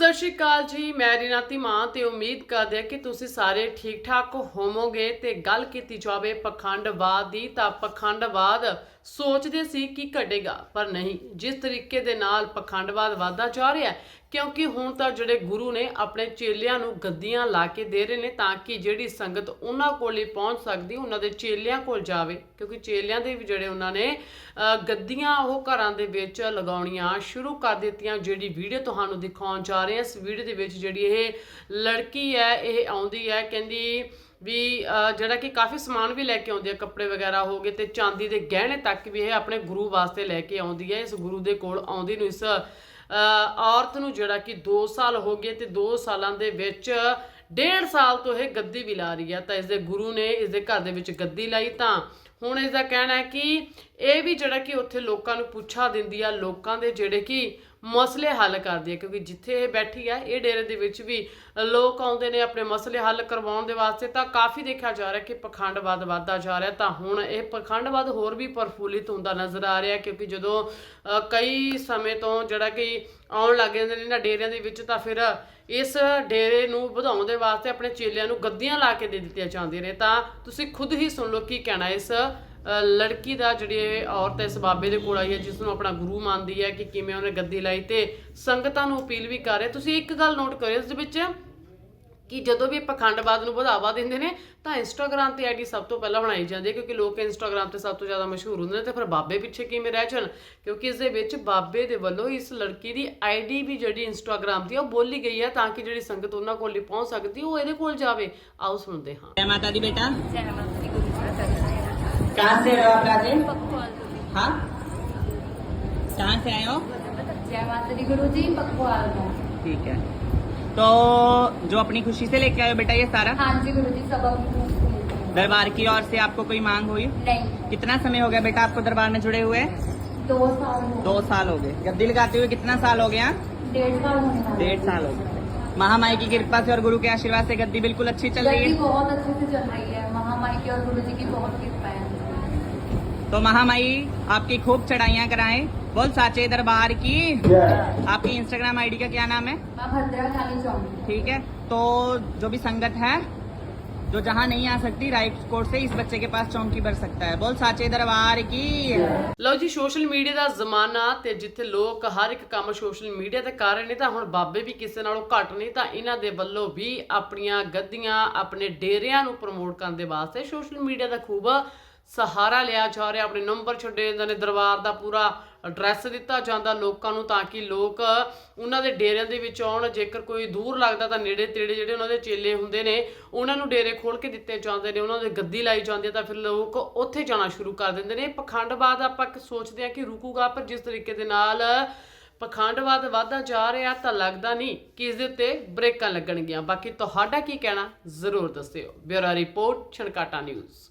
ਸਤਿ ਸ਼੍ਰੀ ਅਕਾਲ ਜੀ, ਮੈਂ ਰੀਨਾ ਮਾਂ ਤੇ ਉਮੀਦ ਕਰਦੇ ਹਾਂ ਕਿ ਤੁਸੀਂ ਸਾਰੇ ਠੀਕ ਠਾਕ ਹੋਵੋਗੇ ਤੇ ਗੱਲ ਕੀਤੀ ਜਾਵੇ ਪਖੰਡਵਾਦ ਦੀ ਤਾਂ ਪਖੰਡਵਾਦ ਸੋਚਦੇ ਸੀ ਕਿ ਘਟੇਗਾ, ਪਰ ਨਹੀਂ। ਜਿਸ ਤਰੀਕੇ ਦੇ ਨਾਲ ਪਖੰਡਵਾਦ ਵਧਦਾ ਜਾ ਰਿਹਾ ਹੈ ਕਿਉਂਕਿ ਹੁਣ ਤਾਂ ਜਿਹੜੇ ਗੁਰੂ ਨੇ ਆਪਣੇ ਚੇਲਿਆਂ ਨੂੰ ਗੱਦੀਆਂ ਲਾ ਕੇ ਦੇ ਰਹੇ ਨੇ ਤਾਂ ਕਿ ਜਿਹੜੀ ਸੰਗਤ ਉਹਨਾਂ ਕੋਲ ਹੀ ਪਹੁੰਚ ਸਕਦੀ, ਉਹਨਾਂ ਦੇ ਚੇਲਿਆਂ ਕੋਲ ਜਾਵੇ। ਕਿਉਂਕਿ ਚੇਲਿਆਂ ਦੇ ਵੀ ਜਿਹੜੇ ਉਹਨਾਂ ਨੇ ਗੱਦੀਆਂ ਉਹ ਘਰਾਂ ਦੇ ਵਿੱਚ ਲਗਾਉਣੀਆਂ ਸ਼ੁਰੂ ਕਰ ਦਿੱਤੀਆਂ, ਜਿਹੜੀ ਵੀਡੀਓ ਤੁਹਾਨੂੰ ਦਿਖਾਉਣ ਜਾ ਰਹੇ ਹਾਂ। ਇਸ ਵੀਡੀਓ ਦੇ ਵਿੱਚ ਜਿਹੜੀ ਇਹ ਲੜਕੀ ਹੈ, ਇਹ ਆਉਂਦੀ ਹੈ, ਕਹਿੰਦੀ ਵੀ ਜਿਹੜਾ ਕਿ ਕਾਫੀ ਸਮਾਨ ਵੀ ਲੈ ਕੇ ਆਉਂਦੀ ਹੈ, ਕੱਪੜੇ ਵਗੈਰਾ ਹੋ ਗਏ ਤੇ ਚਾਂਦੀ ਦੇ ਗਹਿਣੇ ਤੱਕ ਵੀ ਇਹ ਆਪਣੇ ਗੁਰੂ ਵਾਸਤੇ ਲੈ ਕੇ ਆਉਂਦੀ ਹੈ। ਇਸ ਗੁਰੂ ਦੇ ਕੋਲ ਆਉਂਦੀ ਨੂੰ ਇਸ ਔਰਤ ਨੂੰ ਜਿਹੜਾ ਕਿ 2 ਸਾਲ ਹੋ ਗਏ ਤੇ 2 ਸਾਲਾਂ ਦੇ ਵਿੱਚ ਡੇਢ ਸਾਲ ਤੋਂ ਇਹ ਗੱਦੀ ਵੀ ਲਾ ਰਹੀ ਹੈ ਤਾਂ ਇਸ ਦੇ ਗੁਰੂ ਨੇ ਇਸ ਦੇ ਘਰ ਦੇ ਵਿੱਚ ਗੱਦੀ ਲਾਈ ਤਾਂ ਹੁਣ ਇਸ ਦਾ ਕਹਿਣਾ ਹੈ ਕਿ ਇਹ ਵੀ ਜਿਹੜਾ ਕਿ ਉੱਥੇ ਲੋਕਾਂ ਨੂੰ ਪੁੱਛਾ ਦਿੰਦੀ ਆ, ਲੋਕਾਂ ਦੇ ਜਿਹੜੇ ਕਿ ਮਸਲੇ ਹੱਲ ਕਰਦੀ ਹੈ, ਕਿਉਂਕਿ ਜਿੱਥੇ ਇਹ ਬੈਠੀ ਹੈ, ਇਹ ਡੇਰੇ ਦੇ ਵਿੱਚ ਵੀ ਲੋਕ ਆਉਂਦੇ ਨੇ ਆਪਣੇ ਮਸਲੇ ਹੱਲ ਕਰਵਾਉਣ ਦੇ ਵਾਸਤੇ, ਤਾਂ ਕਾਫੀ ਦੇਖਿਆ ਜਾ ਰਿਹਾ ਕਿ ਪਖੰਡਵਾਦ ਵੱਧਦਾ ਜਾ ਰਿਹਾ। ਤਾਂ ਹੁਣ ਇਹ ਪਖੰਡਵਾਦ ਹੋਰ ਵੀ ਪ੍ਰਫੁੱਲਿਤ ਹੁੰਦਾ ਨਜ਼ਰ ਆ ਰਿਹਾ, ਕਿਉਂਕਿ ਜਦੋਂ ਕਈ ਸਮੇਂ ਤੋਂ ਜਿਹੜਾ ਕਿ ਆਉਣ ਲੱਗ ਜਾਂਦੇ ਨੇ ਨਾ ਡੇਰਿਆਂ ਦੇ ਵਿੱਚ, ਤਾਂ ਫਿਰ ਇਸ ਡੇਰੇ ਨੂੰ ਵਧਾਉਣ ਦੇ ਵਾਸਤੇ ਆਪਣੇ ਚੇਲਿਆਂ ਨੂੰ ਗੱਦੀਆਂ ਲਾ ਕੇ ਦੇ ਦਿੱਤੀਆਂ ਜਾਂਦੀਆਂ ਨੇ। ਤਾਂ ਤੁਸੀਂ ਖੁਦ ਹੀ ਸੁਣ ਲਓ ਕੀ ਕਹਿਣਾ ਇਸ ਲੜਕੀ ਦਾ ਜਿਹੜੀ ਔਰਤ ਇਸ ਬਾਬੇ ਦੇ ਕੋਲ ਆਈ ਹੈ ਜਿਸ ਨੂੰ ਆਪਣਾ ਗੁਰੂ ਮੰਨਦੀ ਹੈ ਕਿ ਕਿਵੇਂ ਉਹਨੇ ਗੱਦੀ ਲਾਈ ਤੇ ਸੰਗਤਾਂ ਨੂੰ ਅਪੀਲ ਵੀ ਕਰ ਰਿਹਾ। ਤੁਸੀਂ ਇੱਕ ਗੱਲ ਨੋਟ ਕਰਿਓ ਇਸ ਦੇ ਵਿੱਚ ਕਿ ਜਦੋਂ ਵੀ ਪਖੰਡਵਾਦ ਨੂੰ ਵਧਾਵਾ ਦਿੰਦੇ ਨੇ ਤਾਂ ਇੰਸਟਾਗ੍ਰਾਮ ਤੇ ਆਈਡੀ ਸਭ ਤੋਂ ਪਹਿਲਾਂ ਬਣਾਈ ਜਾਂਦੀ ਹੈ ਕਿਉਂਕਿ ਲੋਕ ਇੰਸਟਾਗ੍ਰਾਮ ਤੇ ਸਭ ਤੋਂ ਜ਼ਿਆਦਾ ਮਸ਼ਹੂਰ ਹੁੰਦੇ ਨੇ ਤੇ ਫਿਰ ਬਾਬੇ ਪਿੱਛੇ ਕਿਵੇਂ ਰਹਿ ਜਾਣ? ਕਿਉਂਕਿ ਇਸ ਦੇ ਵਿੱਚ ਬਾਬੇ ਦੇ ਵੱਲੋਂ ਇਸ ਲੜਕੀ ਦੀ ਆਈਡੀ ਵੀ ਜਿਹੜੀ ਇੰਸਟਾਗ੍ਰਾਮ ਦੀ ਉਹ ਬੋਲੀ ਗਈ ਹੈ ਤਾਂ ਕਿ ਜਿਹੜੀ ਸੰਗਤ ਉਹਨਾਂ ਕੋਲ ਹੀ ਪਹੁੰਚ ਸਕਦੀ ਉਹ ਇਹਦੇ ਕੋਲ ਜਾਵੇ। ਆਓ ਸੁਣਦੇ ਹਾਂ। ਜੈ ਮਾਤਾ ਦੀ ਬੇਟਾ। ਜੈ ਮਾਤਾ ਦੀ ਗੁਰੂ कहाँ से आए हो आप राजे हाँ? कहाँ से आए हो? जय माता दी गुरु जी पकवाल ठीक है। तो जो अपनी खुशी से लेके आए हो बेटा ये सारा? हाँ जी गुरु जी सब दरबार की ओर से आपको कोई मांग हुई? नहीं। कितना समय हो गया बेटा आपको दरबार में जुड़े हुए? दो साल दो साल हो गए। गद्दी लगाते हुए कितना साल हो गया? डेढ़ साल डेढ़ साल हो गए। महामाई की कृपा से और गुरु के आशीर्वाद से गद्दी बिल्कुल अच्छी चल रही है। बहुत अच्छे से चल रही है। महामाई की और गुरु जी की बहुत कृपा है। तो महामाई आपकी खूब चढ़ाइयाँ कराएं बोल साचे दरबार की आपकी इंस्टाग्राम आईडी का क्या नाम है माँ भद्रा काली चौकी ठीक है तो जो भी संगत है जो जहाँ नहीं आ सकती राइट कोर्ट से इस बच्चे के पास चौंकी भर सकता है बोल साचे दरबार की ਲਓ ਜੀ ਸੋਸ਼ਲ ਮੀਡੀਆ ਦਾ ਜ਼ਮਾਨਾ ਤੇ ਜਿੱਥੇ ਲੋਕ ਹਰ ਇੱਕ ਕੰਮ ਸੋਸ਼ਲ ਮੀਡੀਆ ਤੇ ਕਰ ਰਹੇ ਨੇ ਤਾਂ ਹੁਣ ਬਾਬੇ ਵੀ ਕਿਸੇ ਨਾਲੋਂ ਘੱਟ ਨਹੀਂ ਤਾਂ ਇਹਨਾਂ ਦੇ ਵੱਲੋਂ ਵੀ ਆਪਣੀਆਂ ਗੱਦੀਆਂ ਆਪਣੇ ਡੇਰਿਆਂ ਨੂੰ ਪ੍ਰਮੋਟ ਕਰਨ ਦੇ ਵਾਸਤੇ ਸੋਸ਼ਲ ਮੀਡੀਆ ਦਾ ਖੂਬ ਸਹਾਰਾ ਲਿਆ ਜਾ ਰਿਹਾ, ਆਪਣੇ ਨੰਬਰ ਛੱਡੇ ਜਾਂਦੇ ਨੇ, ਦਰਬਾਰ ਦਾ ਪੂਰਾ ਐਡਰੈਸ ਦਿੱਤਾ ਜਾਂਦਾ ਲੋਕਾਂ ਨੂੰ ਤਾਂ ਕਿ ਲੋਕ ਉਹਨਾਂ ਦੇ ਡੇਰਿਆਂ ਦੇ ਵਿੱਚ ਆਉਣ, ਜੇਕਰ ਕੋਈ ਦੂਰ ਲੱਗਦਾ ਤਾਂ ਨੇੜੇ ਤੇੜੇ ਜਿਹੜੇ ਉਹਨਾਂ ਦੇ ਚੇਲੇ ਹੁੰਦੇ ਨੇ, ਉਹਨਾਂ ਨੂੰ ਡੇਰੇ ਖੋਲ ਕੇ ਦਿੱਤੇ ਜਾਂਦੇ ਨੇ, ਉਹਨਾਂ ਦੇ ਗੱਦੀ ਲਾਈ ਜਾਂਦੀ ਹੈ ਤਾਂ ਫਿਰ ਲੋਕ ਉੱਥੇ ਜਾਣਾ ਸ਼ੁਰੂ ਕਰ ਦਿੰਦੇ ਨੇ। ਪਖੰਡਵਾਦ ਆਪਾਂ ਇੱਕ ਸੋਚਦੇ ਆ ਕਿ ਰੁਕੂਗਾ, ਪਰ ਜਿਸ ਤਰੀਕੇ ਦੇ ਨਾਲ ਪਖੰਡਵਾਦ ਵਧਦਾ ਜਾ ਰਿਹਾ ਤਾਂ ਲੱਗਦਾ ਨਹੀਂ ਕਿ ਇਸ ਦੇ ਉੱਤੇ ਬ੍ਰੇਕਾਂ ਲੱਗਣਗੀਆਂ। ਬਾਕੀ ਤੁਹਾਡਾ ਕੀ ਕਹਿਣਾ ਜ਼ਰੂਰ ਦੱਸਿਓ। Bureau report, Chhankata news.